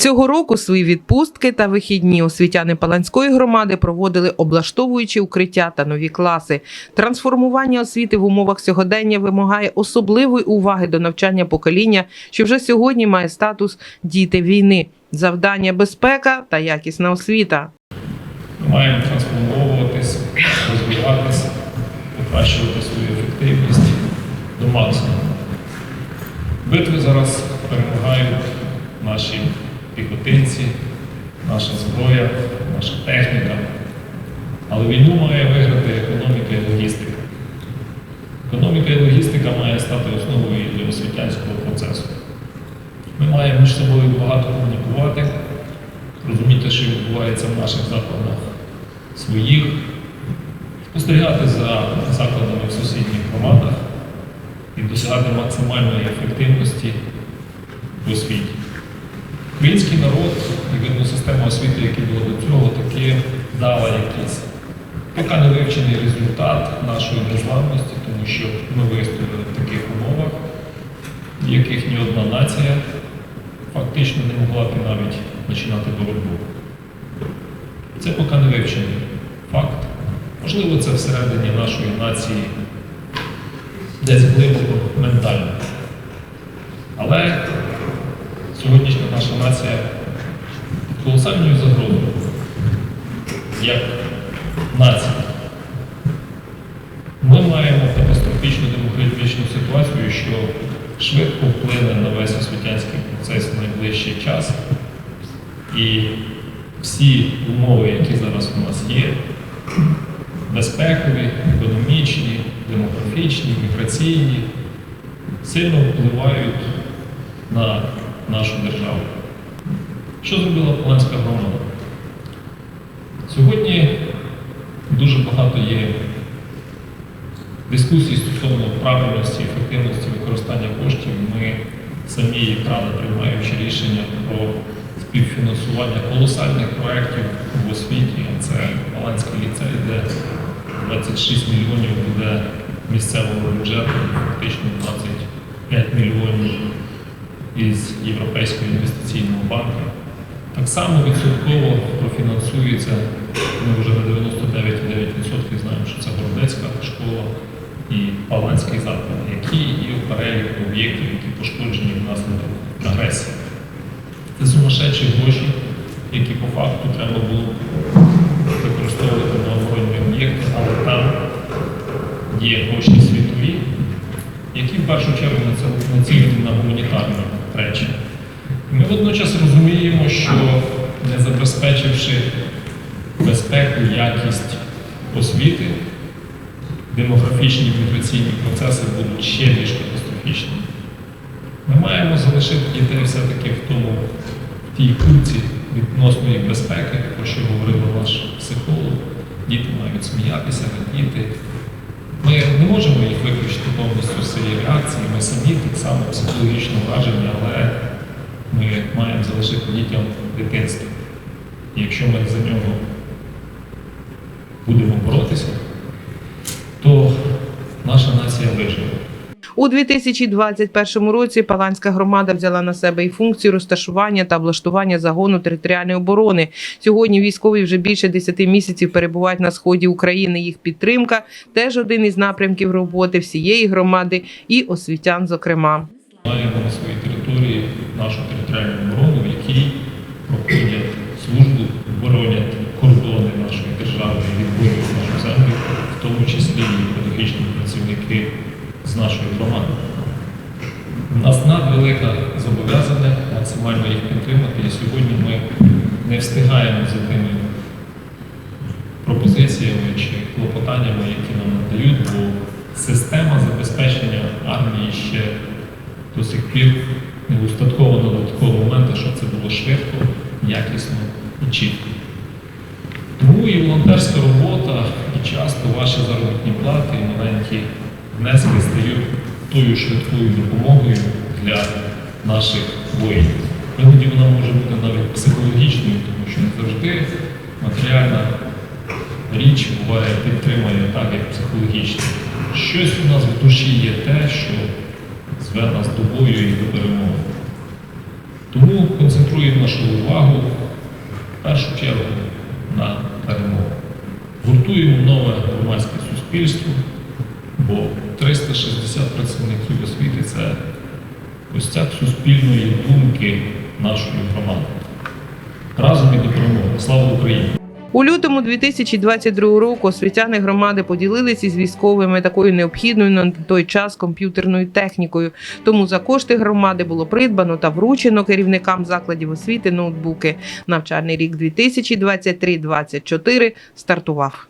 Цього року свої відпустки та вихідні освітяни Паланської громади проводили, облаштовуючи укриття та нові класи. Трансформування освіти в умовах сьогодення вимагає особливої уваги до навчання покоління, що вже сьогодні має статус діти війни, завдання безпека та якісна освіта. Маємо трансформовуватись, розвиватися, покращувати свою ефективність до максимуму. Битви зараз перемагають наші піхотинці, наша зброя, наша техніка. Але війну має виграти економіка і логістика. Економіка і логістика має стати основою для освітянського процесу. Ми маємо між собою багато комунікувати, розуміти, що відбувається в наших закладах своїх, спостерігати за закладами в сусідніх громадах і досягати максимальної ефективності в освіті. Український народ і видно система освіти, яка була до цього, таки дала якийсь поки не вивчений результат нашої незламності, тому що ми вистояли в таких умовах, в яких ні одна нація фактично не могла б навіть починати боротьбу. Це поки не вивчений факт. Можливо, це всередині нашої нації десь глибоко ментально. Але сьогоднішня наша нація під колосальною загрозою, як нація. Ми маємо катастрофічну демократичну ситуацію, що швидко вплине на весь освітянський процес в найближчий час. І всі умови, які зараз у нас є, безпекові, економічні, демографічні, міграційні, сильно впливають на нашу державу. Що зробила Поланська громада? Сьогодні дуже багато є дискусій стосовно правильності, ефективності використання коштів. Ми самі як рада приймаючи рішення про співфінансування колосальних проєктів в освіті. Це Паланський ліцей, де 26 мільйонів буде місцевого бюджету, фактично 25 мільйонів із Європейського інвестиційного банку. Так само відсотково профінансується, ми вже на 99,9% знаємо, що це Городецька школа і Паланський заклад, які є в об'єктів, які пошкоджені внаслідок агресії. Це сумасшедші гроші, які по факту треба було використовувати на оборонні об'єкти, але там є гроші світові, які в першу чергу наці- націлені на гуманітарні речі. Ми водночас розуміємо, що не забезпечивши безпеку, якість освіти, демографічні міграційні процеси будуть ще більш катастрофічними. Ми маємо залишити дітей все-таки в тому, в тій кульці відносної безпеки, про що говорив наш психолог. Діти мають сміятися, радіти. Ми не можемо їх виключити повністю з цієї реакції. Ми самі так само психологічно вражені, але ми маємо залишити дітям дитинство. І якщо ми за нього будемо боротися, то наша нація виживе. У 2021 році Паланська громада взяла на себе і функцію розташування та облаштування загону територіальної оборони. Сьогодні військові вже більше 10 місяців перебувають на сході України. Їх підтримка теж один із напрямків роботи всієї громади і освітян, зокрема. Маємо на своїй території нашу територіальну з нашої громади. У нас надвелике зобов'язання максимально їх підтримати, і сьогодні ми не встигаємо за тими пропозиціями чи клопотаннями, які нам надають, бо система забезпечення армії ще до сих пір не устатковано до такого моменту, щоб це було швидко, якісно і чітко. Тому і волонтерська робота, і часто ваші заробітні плати, і маленькі внески стають тою швидкою допомогою для наших воїнів. Іноді вона може бути навіть психологічною, тому що не завжди матеріальна річ буває підтримує так, як психологічно. Щось у нас в душі є те, що зве нас до бою і до перемоги. Тому концентруємо нашу увагу в першу чергу на перемогу. Гуртуємо нове громадське суспільство, бо 360 працівників освіти це костяк суспільної думки нашої громади. Разом і до перемоги. Слава Україні! У лютому 2022 року освітяни громади поділилися із військовими такою необхідною на той час комп'ютерною технікою. Тому за кошти громади було придбано та вручено керівникам закладів освіти ноутбуки. Навчальний рік 2023-2024 стартував.